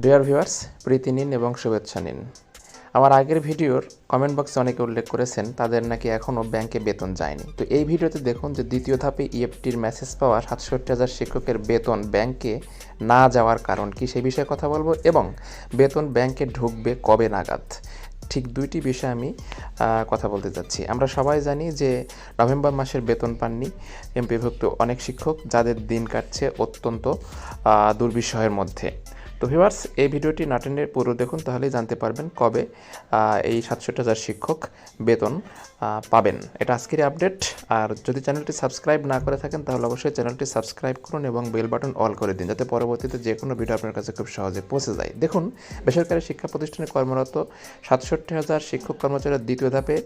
Dear viewers প্রীতি নিন এবং শুভেচ্ছা নিন। আমার আগের ভিডিওর কমেন্ট বক্সে অনেকে উল্লেখ করেছেন তাদের নাকি এখনও ব্যাংকে বেতন যায়নি। তো এই ভিডিওতে দেখুন যে দ্বিতীয় ধাপে ইএফটির মেসেজ পাওয়া সাতষট্টি হাজার শিক্ষকের বেতন ব্যাংকে না যাওয়ার কারণ কি সেই বিষয়ে কথা বলব এবং বেতন ব্যাংকে ঢুকবে কবে নাগাদ? ঠিক দুইটি বিষয়ে আমি কথা বলতে যাচ্ছি। আমরা সবাই জানি যে নভেম্বর মাসের বেতন পাননি এমপিভুক্ত অনেক শিক্ষক যাদের দিন কাটছে অত্যন্ত আহ, দুর্বিষহের মধ্যে। তো ভিউয়ার্স এই ভিডিওটি নাটেনের পুরো দেখুন, তাহলেই জানতে পারবেন কবে এই সাতষট্টি হাজার শিক্ষক বেতন পাবেন। এটা আজকের আপডেট আর যদি চ্যানেলটি সাবস্ক্রাইব না করে থাকেন, তাহলে অবশ্যই চ্যানেলটি সাবস্ক্রাইব করুন এবং বেল বাটন অল করে দিন, যাতে পরবর্তীতে যে কোনো ভিডিও আপনার কাছে খুব সহজে পৌঁছে যায়। দেখুন, বেসরকারি শিক্ষা প্রতিষ্ঠানে কর্মরত সাতষট্টি হাজার শিক্ষক কর্মচারীরা দ্বিতীয় ধাপে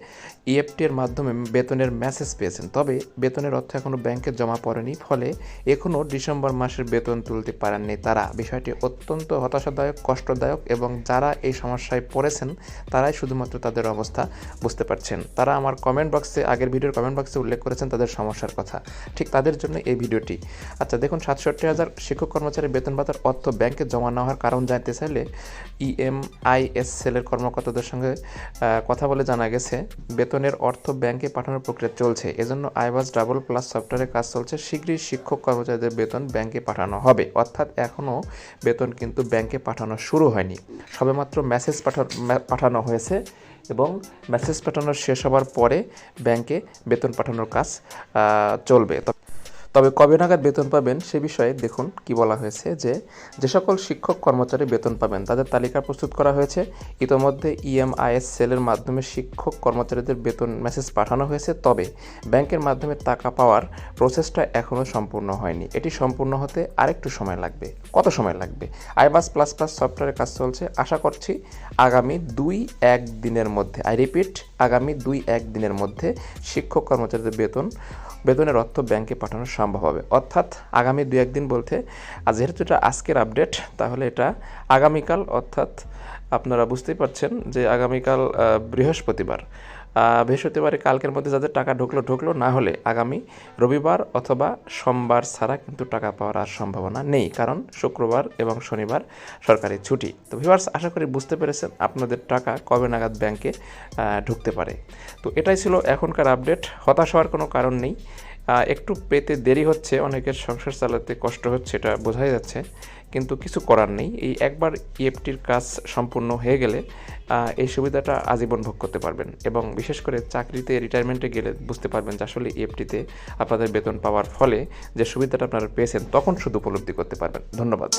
ইএফটি এর মাধ্যমে বেতনের মেসেজ পেয়েছেন। তবে বেতনের অর্থ এখনও ব্যাংকে জমা পড়েনি, ফলে এখনও ডিসেম্বর মাসের বেতন তুলতে পারেননি তারা। বিষয়টি অত্যন্ত হতাশাদায়ক, কষ্টদায়ক এবং যারা এই সমস্যায় পড়েছেন, তারাই শুধুমাত্র তাদের অবস্থা বুঝতে পারছেন। তারা আমার কমেন্ট বক্সে আগের ভিডিওর কমেন্ট বক্সে উল্লেখ করেছেন তাদের সমস্যার কথা। ঠিক তাদের জন্য এই ভিডিওটি। আচ্ছা দেখুন, সাতষট্টি হাজার শিক্ষক কর্মচারী বেতন ভাতার অর্থ ব্যাংকে জমা না হওয়ার কারণ জানতে চাইলে E ইএমআইএস সেলের কর্মকর্তাদের সঙ্গে কথা বলে জানা গেছে, বেতনের অর্থ ব্যাংকে পাঠানোর প্রক্রিয়া চলছে। এজন্য আইবাস ডাবল প্লাস সফটওয়্যারের কাজ চলছে। শীঘ্রই শিক্ষক কর্মচারীদের বেতন ব্যাংকে পাঠানো হবে। অর্থাৎ এখনও বেতন কিন্তু ব্যাংকে পাঠানো শুরু হয়নি। সবেমাত্র মেসেজ পাঠানো পাঠানো হয়েছে এবং মেসেজ পাঠানো শেষ হওয়ার পরে ব্যাংকে বেতন পাঠানোর কাজ চলবে। তবে কবে নাগাদ বেতন পাবেন সে বিষয়ে দেখুন কি বলা হয়েছে যে যে সকল শিক্ষক কর্মচারী বেতন পাবেন, তাদের তালিকা প্রস্তুত করা হয়েছে। ইতোমধ্যে ইএমআইএস সেলের মাধ্যমে শিক্ষক কর্মচারীদের বেতন মেসেজ পাঠানো হয়েছে, তবে ব্যাংকের মাধ্যমে টাকা পাওয়ার প্রসেসটা এখনও সম্পূর্ণ হয়নি। এটি সম্পূর্ণ হতে আরেকটু সময় লাগবে। কত সময় লাগবে? আইবাস প্লাস প্লাস সফটওয়্যারের কাজ চলছে। আশা করছি আগামী দুই এক দিনের মধ্যে, আই রিপিট, আগামী দুই এক দিনের মধ্যে শিক্ষক কর্মচারীদের বেতন, বেতনের অর্থ ব্যাংকে পাঠানো সম্ভব হবে। অর্থাৎ আগামী দু একদিন বলতে, আর যেহেতু এটা আজকের আপডেট তাহলে এটা আগামীকাল, অর্থাৎ আপনারা বুঝতেই পারছেন যে আগামীকাল বৃহস্পতিবার। বৃহস্পতিবারে কালকের মধ্যে যাদের টাকা ঢুকলো ঢুকলো না হলে আগামী রবিবার অথবা সোমবার ছাড়া কিন্তু টাকা পাওয়ার আর সম্ভাবনা নেই, কারণ শুক্রবার এবং শনিবার সরকারি ছুটি। তো ভিউয়ার্স আশা করি বুঝতে পেরেছেন আপনাদের টাকা কবে নাগাদ ব্যাংকে ঢুকতে পারে। তো এটাই ছিল এখনকার আপডেট হতাশ হওয়ার কোনো কারণ নেই। একটু পেতে দেরি হচ্ছে, অনেকের সংসার চালাতে কষ্ট হচ্ছে, এটা বোঝাই যাচ্ছে, কিন্তু কিছু করার নেই। এই একবার ইএফটির কাজ সম্পূর্ণ হয়ে গেলে এই সুবিধাটা আজীবন ভোগ করতে পারবেন এবং বিশেষ করে চাকরিতে রিটায়ারমেন্টে গেলে বুঝতে পারবেন যে আসলে ইএফটিতে আপনাদের বেতন পাওয়ার ফলে যে সুবিধাটা আপনারা পেয়েছেন, তখন শুধু উপলব্ধি করতে পারবেন। ধন্যবাদ।